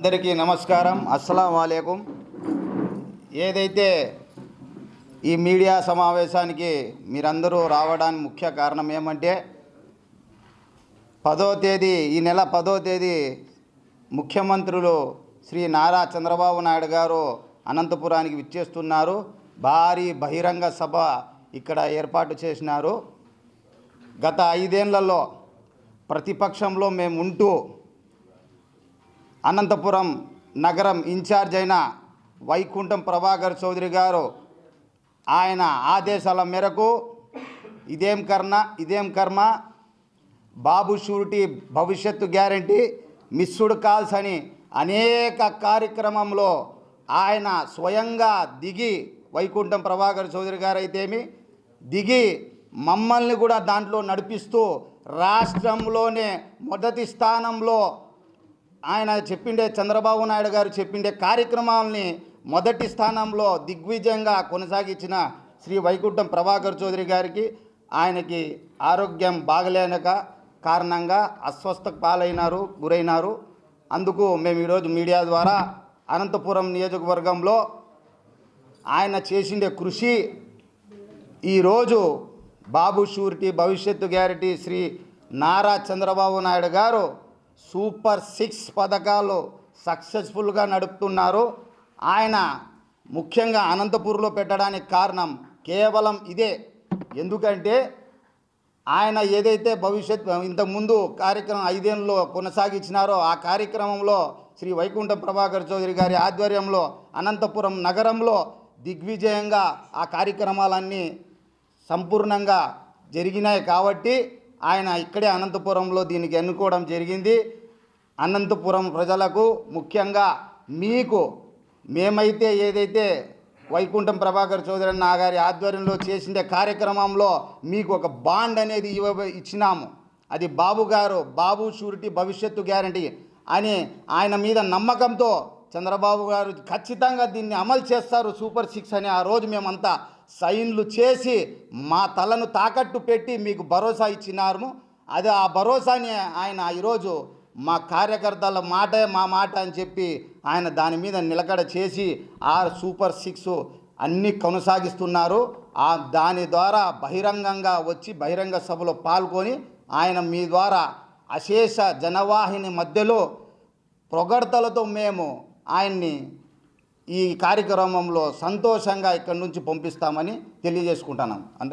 అందరికీ నమస్కారం. అస్సలం వాలేకుం ఏదైతే ఈ మీడియా సమావేశానికి మీరందరూ రావడానికి ముఖ్య కారణం ఏమంటే పదో తేదీ ఈ నెల పదో తేదీ ముఖ్యమంత్రులు శ్రీ నారా చంద్రబాబు నాయుడు గారు అనంతపురానికి విచ్చేస్తున్నారు. భారీ బహిరంగ సభ ఇక్కడ ఏర్పాటు చేసినారు. గత ఐదేళ్ళలో ప్రతిపక్షంలో మేము ఉంటూ అనంతపురం నగరం ఇన్ఛార్జ్ అయిన వైకుంఠం ప్రభాకర్ చౌదరి గారు ఆయన ఆదేశాల మేరకు ఇదేం కర్ణ ఇదేం కర్మ? బాబు షూరిటీ భవిష్యత్తు గ్యారంటీ మిస్సుడ్ కాల్స్ అని అనేక కార్యక్రమంలో ఆయన స్వయంగా దిగి వైకుంఠం ప్రభాకర్ చౌదరి గారు అయితేమి దిగి మమ్మల్ని కూడా దాంట్లో నడిపిస్తూ రాష్ట్రంలోనే మొదటి స్థానంలో ఆయన చెప్పిండే చంద్రబాబు నాయుడు గారు చెప్పిండే కార్యక్రమాలని మొదటి స్థానంలో దిగ్విజయంగా కొనసాగించిన శ్రీ వైకుంఠం ప్రభాకర్ చౌదరి గారికి ఆయనకి ఆరోగ్యం బాగలేనక కారణంగా అస్వస్థ పాలైనారు గురైనారు. అందుకు మేము ఈరోజు మీడియా ద్వారా అనంతపురం నియోజకవర్గంలో ఆయన చేసిండే కృషి ఈరోజు బాబు షూరిటీ భవిష్యత్తు guarantee Shri Nara Chandrababu Naidu garu super six పథకాలు సక్సెస్ఫుల్గా నడుపుతున్నారు. ఆయన ముఖ్యంగా అనంతపూర్లో పెట్టడానికి కారణం కేవలం ఇదే. ఎందుకంటే ఆయన ఏదైతే భవిష్యత్ ఇంతకుముందు కార్యక్రమం ఐదేళ్ళలో కొనసాగించినారో ఆ కార్యక్రమంలో శ్రీ వైకుంఠ ప్రభాకర్ చౌదరి గారి ఆధ్వర్యంలో అనంతపురం నగరంలో దిగ్విజయంగా ఆ కార్యక్రమాలన్నీ సంపూర్ణంగా జరిగినాయి కాబట్టి ఆయన ఇక్కడే అనంతపురంలో దీనికి ఎన్నుకోవడం జరిగింది. అనంతపురం ప్రజలకు ముఖ్యంగా మీకు మేమైతే ఏదైతే వైకుంఠం ప్రభాకర్ చౌదరి అన్న గారి ఆధ్వర్యంలో చేసిన కార్యక్రమంలో మీకు ఒక బాండ్ అనేది ఇవ్వ ఇచ్చినాము. అది బాబు గారు బాబు షూరిటీ భవిష్యత్తు గ్యారంటీ అని ఆయన మీద నమ్మకంతో చంద్రబాబు గారు ఖచ్చితంగా దీన్ని అమలు చేస్తారు సూపర్ సిక్స్ అని ఆ రోజు మేమంతా సైన్లు చేసి మా తలను తాకట్టు పెట్టి మీకు భరోసా ఇచ్చినారు అది ఆ భరోసాని ఆయన ఈరోజు మా కార్యకర్తల మాటే మా మాట అని చెప్పి ఆయన దాని మీద నిలకడ చేసి ఆ సూపర్ సిక్స్ అన్నీ కొనసాగిస్తున్నారు. ఆ దాని ద్వారా బహిరంగంగా వచ్చి బహిరంగ సభలో పాల్గొని ఆయన మీ ద్వారా అశేష జనవాహిని మధ్యలో ప్రొగడ్తలతో మేము ఆయన్ని ఈ కార్యక్రమంలో సంతోషంగా ఇక్కడి నుంచి పంపిస్తామని తెలియజేసుకుంటున్నాం.